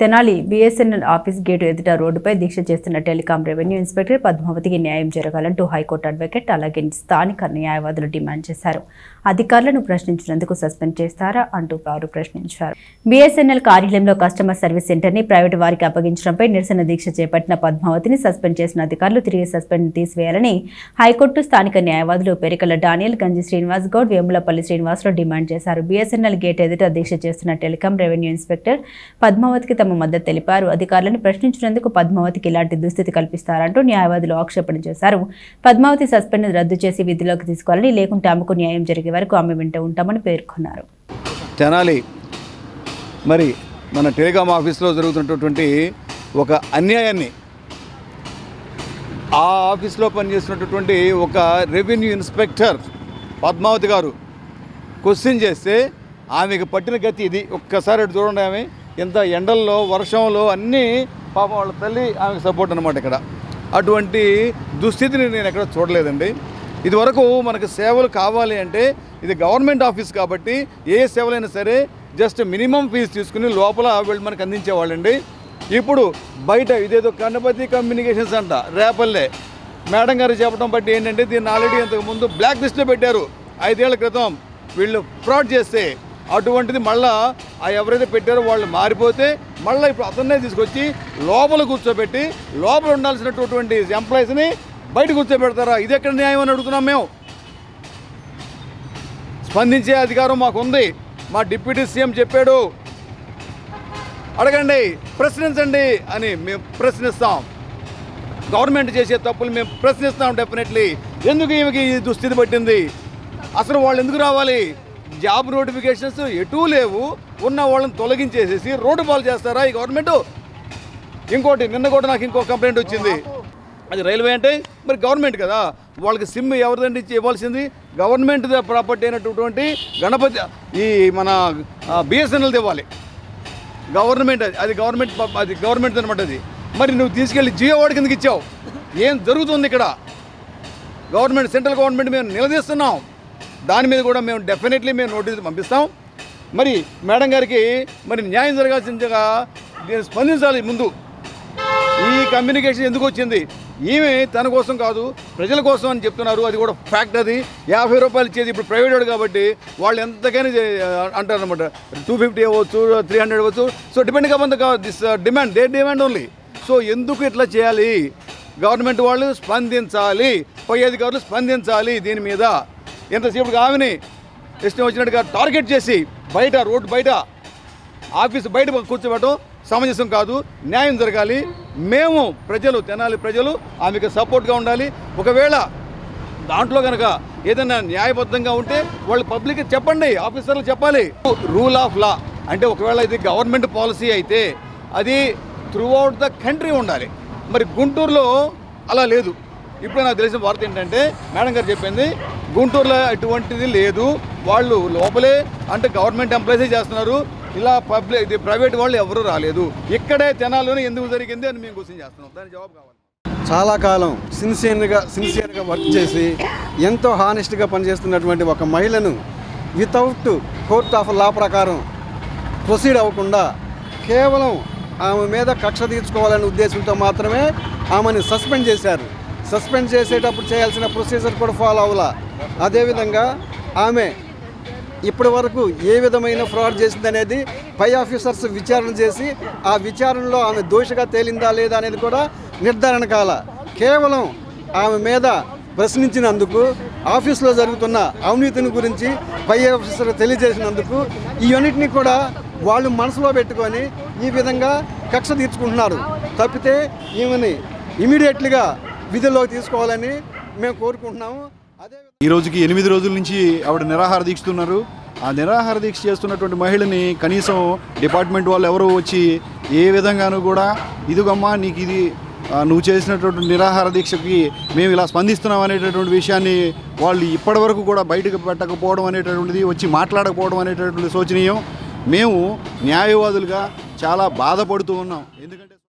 Tenali BSNL office gate ఎదుట రోడ్డుపై దీక్ష చేస్తున్న టెలికాం రెవెన్యూ ఇన్స్పెక్టర్ పద్మావతికి న్యాయం జరగాలంటూ హైకోర్టు అడ్వకేట్ అలాగే స్థానిక న్యాయవాదులు డిమాండ్ చేశారు. అధికారులను ప్రశ్నించినందుకు సస్పెండ్ చేస్తారా అంటూ వారు ప్రశ్నించారు. బీఎస్ఎన్ఎల్ కార్యాలయంలో కస్టమర్ సర్వీస్ సెంటర్ని ప్రైవేటు వారికి అప్పగించడంపై నిరసన దీక్ష చేపట్టిన పద్మావతిని సస్పెండ్ చేసిన అధికారులు తిరిగి సస్పెండ్ తీసివేయాలని హైకోర్టు స్థానిక న్యాయవాదులు పెరికల డానియల్ గంజి శ్రీనివాస్ గౌడ్ వేములపల్లి శ్రీనివాసరావు డిమాండ్ చేశారు. బీఎస్ఎన్ఎల్ గేట్ ఎదుట దీక్ష చేస్తున్న టెలికాం రెవెన్యూ ఇన్స్పెక్టర్ పద్మావతికి తమ మద్దతు తెలిపారు. అధికారులను ప్రశ్నించినందుకు పద్మావతికి ఇలాంటి దుస్థితి కల్పిస్తారంటూ న్యాయవాదులు ఆక్షేపణ చేశారు. పద్మావతి సస్పెండ్ రద్దు చేసి విధిలోకి తీసుకోవాలని లేకుంటే ఆమెకు న్యాయం జరిగే వరకు ఆమె వెంట ఉంటామని పేర్కొన్నారు. తెనాలి మరి మన టెలికాం ఆఫీస్లో జరుగుతున్నటువంటి ఒక అన్యాయాన్ని ఆ ఆఫీస్లో పనిచేసినటువంటి ఒక రెవెన్యూ ఇన్స్పెక్టర్ పద్మావతి గారు క్వశ్చన్ చేస్తే ఆమెకు పట్టిన గతి ఇది. ఒక్కసారి చూడండి ఆమె. ఇంత ఎండల్లో వర్షంలో అన్నీ పాపం వాళ్ళ తల్లి ఆమెకు సపోర్ట్ అనమాట ఇక్కడ. అటువంటి దుస్థితిని నేను ఎక్కడ చూడలేదండి. ఇదివరకు మనకు సేవలు కావాలి అంటే ఇది గవర్నమెంట్ ఆఫీస్ కాబట్టి ఏ సేవలైనా సరే జస్ట్ మినిమం ఫీజు తీసుకుని లోపల వీళ్ళు మనకు అందించేవాళ్ళండి. ఇప్పుడు బయట ఇదేదో గణపతి కమ్యూనికేషన్స్ అంట రేపల్లే. మేడం గారు చెప్పడం బట్టి ఏంటంటే దీన్ని ఆల్రెడీ ఇంతకుముందు బ్లాక్ లిస్ట్లో పెట్టారు. ఐదేళ్ళ క్రితం వీళ్ళు ఫ్రాడ్ చేస్తే అటువంటిది మళ్ళా ఆ ఎవరైతే పెట్టారో వాళ్ళు మారిపోతే మళ్ళీ ఇప్పుడు అతన్నే తీసుకొచ్చి లోపల కూర్చోబెట్టి లోపల ఉండాల్సినటువంటి ఎంప్లాయీస్ని బయట కూర్చోబెడతారా? ఇది ఎక్కడ న్యాయం అని అడుగుతున్నాం మేము. స్పందించే అధికారం మాకు ఉంది మా డిప్యూటీ సీఎం చెప్పాడు. అడగండి ప్రశ్నించండి అని మేము ప్రశ్నిస్తాం. గవర్నమెంట్ చేసే తప్పులు మేము ప్రశ్నిస్తాం డెఫినెట్లీ ఎందుకు ఈమెకి ఈ దుస్థితి పట్టింది? అసలు వాళ్ళు ఎందుకు రావాలి? జాబ్ నోటిఫికేషన్స్ ఎటూ లేవు. ఉన్న వాళ్ళని తొలగించేసేసి రోడ్డు పాలు చేస్తారా ఈ గవర్నమెంట్? ఇంకోటి నిన్న కూడా నాకు ఇంకో కంప్లైంట్ వచ్చింది. అది రైల్వే అంటే మరి గవర్నమెంట్ కదా. వాళ్ళకి సిమ్ ఎవరిదండి ఇచ్చి ఇవ్వాల్సింది? గవర్నమెంట్ ప్రాపర్టీ అయినటువంటి గణపతి ఈ మన బిఎస్ఎన్ఎల్ ఇవ్వాలి. గవర్నమెంట్ అది అది గవర్నమెంట్ అది గవర్నమెంట్ అనమాట అది. మరి నువ్వు తీసుకెళ్ళి జియో వాడి కిందకి ఇచ్చావు. ఏం జరుగుతుంది ఇక్కడ? గవర్నమెంట్ సెంట్రల్ గవర్నమెంట్ మేము నిలదీస్తున్నాం. దాని మీద కూడా మేము డెఫినెట్లీ మేము నోటీస్ పంపిస్తాం. మరి మేడం గారికి మరి న్యాయం జరగాల్సిందిగా దీన్ని స్పందించాలి ముందు. ఈ కమ్యూనికేషన్ ఎందుకు వచ్చింది? ఈమె తన కోసం కాదు ప్రజల కోసం అని చెప్తున్నారు. అది కూడా ఫ్యాక్ట్ అది. యాభై రూపాయలు ఇచ్చేది ఇప్పుడు ప్రైవేట్ వాడు కాబట్టి వాళ్ళు ఎంతకైనా అంటారు అనమాట టూ ఫిఫ్టీ అవ్వచ్చు త్రీ హండ్రెడ్ అవ్వచ్చు. సో డిపెండ్ కాబట్టి this demand they demand only so ఎందుకు ఇట్లా చేయాలి? గవర్నమెంట్ వాళ్ళు స్పందించాలి. పై అధికారులు స్పందించాలి దీని మీద. ఎంతసేపు ఆమెని ఇష్టం వచ్చినట్టుగా టార్గెట్ చేసి బయట రోడ్డు బయట ఆఫీసు బయట కూర్చోబెట్టడం సమంజసం కాదు న్యాయం జరగాలి. మేము ప్రజలు తెనాలి ప్రజలు ఆమెకు సపోర్ట్గా ఉండాలి. ఒకవేళ దాంట్లో కనుక ఏదైనా న్యాయబద్ధంగా ఉంటే వాళ్ళు పబ్లిక్ చెప్పండి ఆఫీసర్లు చెప్పాలి. రూల్ ఆఫ్ లా అంటే ఒకవేళ ఇది గవర్నమెంట్ పాలసీ అయితే అది త్రూ అవుట్ ద కంట్రీ ఉండాలి. మరి గుంటూరులో అలా లేదు. ఇప్పుడు నాకు తెలిసిన వార్త ఏంటంటే మేడం గారు చెప్పింది గుంటూరులో అటువంటిది లేదు. వాళ్ళు లోపలే అంటే గవర్నమెంట్ ఎంప్లాయీసే చేస్తున్నారు. ఇలా పబ్లిక్ ఇది ప్రైవేట్ వాళ్ళు ఎవరూ రాలేదు. ఇక్కడే తెనాల్లోనే ఎందుకు జరిగింది అని మేము క్వశ్చన్ చేస్తున్నాం. దాని జవాబు కావాలి. చాలా కాలం సిన్సియర్గా సిన్సియర్గా వర్క్ చేసి ఎంతో హానెస్ట్గా పనిచేస్తున్నటువంటి ఒక మహిళను వితౌట్ కోర్ట్ ఆఫ్ లా ప్రకారం ప్రొసీడ్ అవ్వకుండా కేవలం ఆమె మీద కక్ష తీర్చుకోవాలనే ఉద్దేశంతో మాత్రమే ఆమెను సస్పెండ్ చేశారు. సస్పెండ్ చేసేటప్పుడు చేయాల్సిన ప్రొసీజర్ కూడా ఫాలో అవ్వాలా? అదేవిధంగా ఆమె ఇప్పటి వరకు ఏ విధమైన ఫ్రాడ్ చేసిందనేది పై ఆఫీసర్స్ విచారణ చేసి ఆ విచారణలో ఆమె దోషిగా తేలిందా లేదా అనేది కూడా నిర్ధారణ కాల. కేవలం ఆమె మీద ప్రశ్నించినందుకు ఆఫీస్లో జరుగుతున్న అవినీతిని గురించి పై ఆఫీసర్ తెలియజేసినందుకు ఈ యూనిట్ని కూడా వాళ్ళు మనసులో పెట్టుకొని ఈ విధంగా కక్ష తీర్చుకుంటున్నారు. తప్పితే ఈమెని ఇమీడియట్లీగా విధుల్లోకి తీసుకోవాలని మేము కోరుకుంటున్నాము. అదే ఈ రోజుకి ఎనిమిది రోజుల నుంచి ఆవిడ నిరాహార దీక్షతున్నారు ఆ నిరాహార దీక్ష చేస్తున్నటువంటి మహిళని కనీసం డిపార్ట్మెంట్ వాళ్ళు ఎవరో వచ్చి ఏ విధంగానూ కూడా ఇదిగమ్మా నీకు ఇది నువ్వు చేసినటువంటి నిరాహార దీక్షకి మేము ఇలా స్పందిస్తున్నాం అనేటటువంటి విషయాన్ని వాళ్ళు ఇప్పటివరకు కూడా బయటకు పెట్టకపోవడం అనేటటువంటిది వచ్చి మాట్లాడకపోవడం అనేటటువంటి శోచనీయం. మేము న్యాయవాదులుగా చాలా బాధపడుతూ ఉన్నాం. ఎందుకంటే